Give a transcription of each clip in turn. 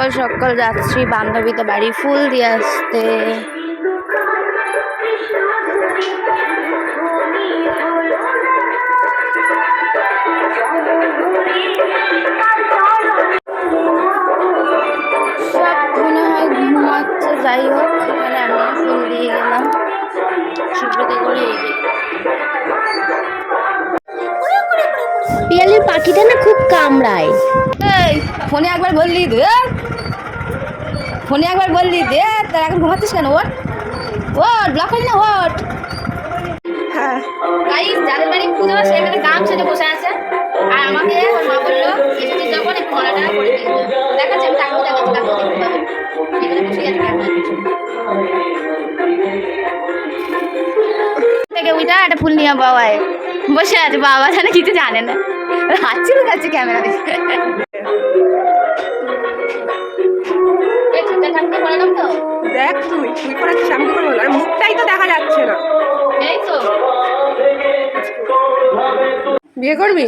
সকাল সকাল যাচ্ছি বান্ধবীতে বাড়ি ফুল দিয়ে আসতে মনে হয় যাই হোক আমিও ফুল দিয়ে গেলাম পিয়ালির পাখিটা না খুব কামড়ায়। এই ফোনে একবার বললি দে। ফোনে একবার বললি দে তার এখন ঘুমাচ্ছিস কেন? ওট ওট ব্লক করি না? ওট হ্যাঁ। গাইস যাদের বাড়ি পুজো সেখানে গাম সেজে বসে আছে। আর আমাকে ওর মা বলল এসেছিস যখন একটু গলাটা করে দিয়ে দে। দেখাচ্ছে আমি টাকা দেখাচ্ছি টাকা দেখতে পাবে এখানে বসে আছে টাকা থেকে ওইটা একটা ফুল নিয়ে বাবায়। বসে আছে বাবা জানে কিছু জানে না। হাঁচি দেখাচ্ছে ক্যামেরা দেখে তো। দেখ তুই তুই করেছিস আমি করব? আর মুখটাই তো দেখা যাচ্ছে না। এই তো। বিয়ে করবি?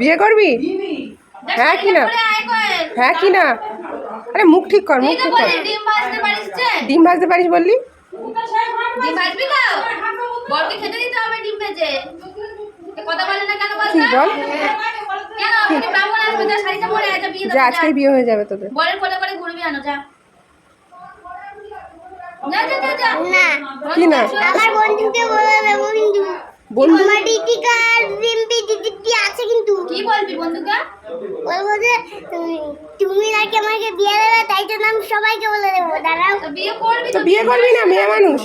বিয়ে করবি? হ্যাঁ কি না? হ্যাঁ কি না? আরে মুখ ঠিক কর মুখ ঠিক কর। ডিম ভাজতে পারিস যে? ডিম ভাজতে পারিস বললি? ডিম ভাজবি তো? বরকে খেতে দিতে হবে ডিম ভেজে। কি বল? যা যা বিয়ে হয়ে যাবে তোদের। বরের কোলে করে ঘুরবি আনো, যা। যা, যা, যা, যা। না। কি না? আমার বন্ধুকে বলে দেবো বন্ধু? আমার দিদিকা আর রিম্পি দিদি আছে কিন্তু। কি বলবি বন্ধুকে? বলব যে তুমি- তুমি নাকি আমাকে বিয়ে দেবে তাই জন্য আমি সবাইকে বলে দেবো। দাঁড়াও। বিয়ে করবি তো তো, বিয়ে করবি না মেয়ে মানুষ?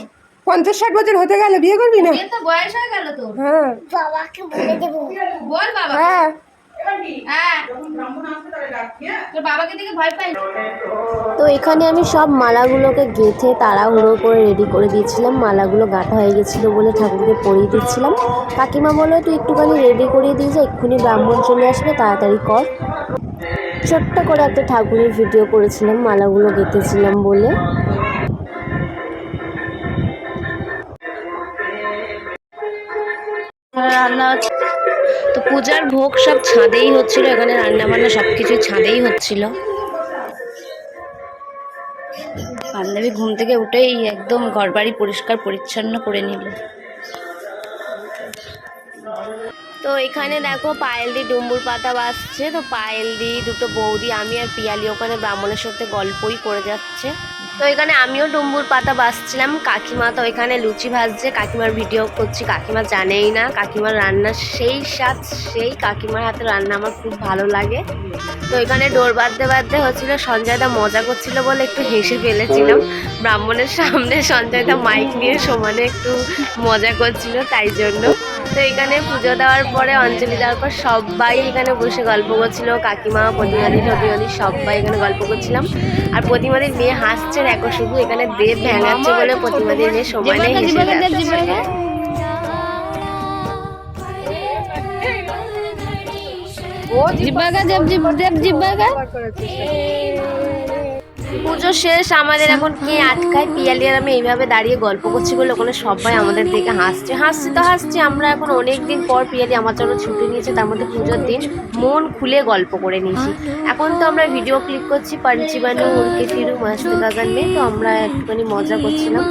পঞ্চাশ ষাট বছর হতে গেলে বিয়ে করবি না? তো বয়স হয়ে গেল তো। হ্যাঁ। বাবাকে বলে দেবো। বল বাবা। হ্যাঁ। তোর বাবাকে দেখে ভয় পাই। তো এখানে আমি সব মালাগুলোকে গেঁথে তাড়াহুড়ো করে রেডি করে দিয়েছিলাম। মালাগুলো গাঁথা হয়ে গেছিল বলে ঠাকুরকে পরিয়ে দিচ্ছিলাম। কাকিমা বলল তুই একটুখানি রেডি করিয়ে দিয়েছে এক্ষুনি ব্রাহ্মণ চলে আসবে তাড়াতাড়ি কর। ছোট্ট করে একটা ঠাকুরের ভিডিও করেছিলাম মালাগুলো গেঁথেছিলাম বলে। রান্না তো পূজার ভোগ সব ছাদেই হচ্ছিল, এখানে রান্না বান্না সব কিছু ছাদেই হচ্ছিল। বান্ধবী ঘুম থেকে উঠেই একদম ঘর বাড়ি পরিষ্কার পরিচ্ছন্ন করে নিল। তো এখানে দেখো পায়েল দি ডুম্বুর পাতা বাসছে তো পায়েল দি দুটো বৌদি, আমি আর পিয়ালি ওখানে ব্রাহ্মণের সাথে গল্পই করে যাচ্ছে। তো এখানে আমিও ডুম্বুর পাতা বাসছিলাম কাকিমা তো এখানে লুচি ভাজছে, কাকিমার ভিডিও করছি, কাকিমা জানেই না। কাকিমার রান্না সেই স্বাদ, সেই কাকিমার হাতে রান্না আমার খুব ভালো লাগে। তো এখানে ডোর বাঁধতে বাঁধতে হচ্ছিল, সঞ্জয়দা মজা করছিল বলে একটু হেসে ফেলেছিলাম। ব্রাহ্মণের সামনে সঞ্জয়দা মাইক নিয়ে সমানে একটু মজা করছিল, তাই জন্য। তো এখানে পুজো দেওয়ার পরে অঞ্জলি দেওয়ার পর সবাই এখানে বসে গল্প করছিল কাকিমা প্রতিমাদি টতিমাদি সবাই এখানে গল্প করছিলাম। আর প্রতিমাদির মেয়ে হাসছে দেখো শুধু এখানে দেব ভেঙাচ্ছে বলে প্রতিমাদির মেয়ে হেসে যাচ্ছে। ও জিব্বাগা দেব জিব দেব। জিব্বাগা পুজো শেষ, আমাদের এখন কে আটকায়? পিয়ালি আর আমি এইভাবে দাঁড়িয়ে গল্প করছি বলে ওখানে সবাই আমাদের দেখে হাসছে। হাসছি তো হাসছি, আমরা এখন অনেক দিন পর পিয়ালি আমার জন্য ছুটি নিয়েছে, তার মধ্যে পুজোর দিন মন খুলে গল্প করে নিয়েছি। এখন তো আমরা ভিডিও ক্লিক করছি, পাঞ্চিবানু উড়কে ফিরু, মাস্তে গাগান মেয়ে, তো আমরা একটুখানি মজা করছিলাম।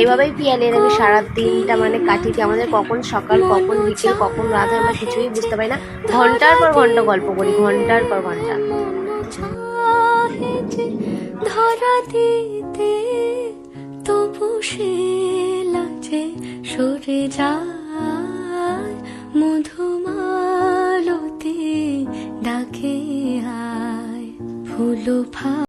এইভাবেই পিয়ালির আমি সারা দিনটা মানে কাটিয়ে। আমাদের কখন সকাল, কখন বিকেল, কখন রাত আমরা কিছুই বুঝতে পারি না। ঘণ্টার পর ঘণ্টা গল্প করি, ঘণ্টার পর ঘণ্টা। ধরা দিতে তবু সে লাজে সরে যায়। মধুমালতি ডাকে আয় ফুল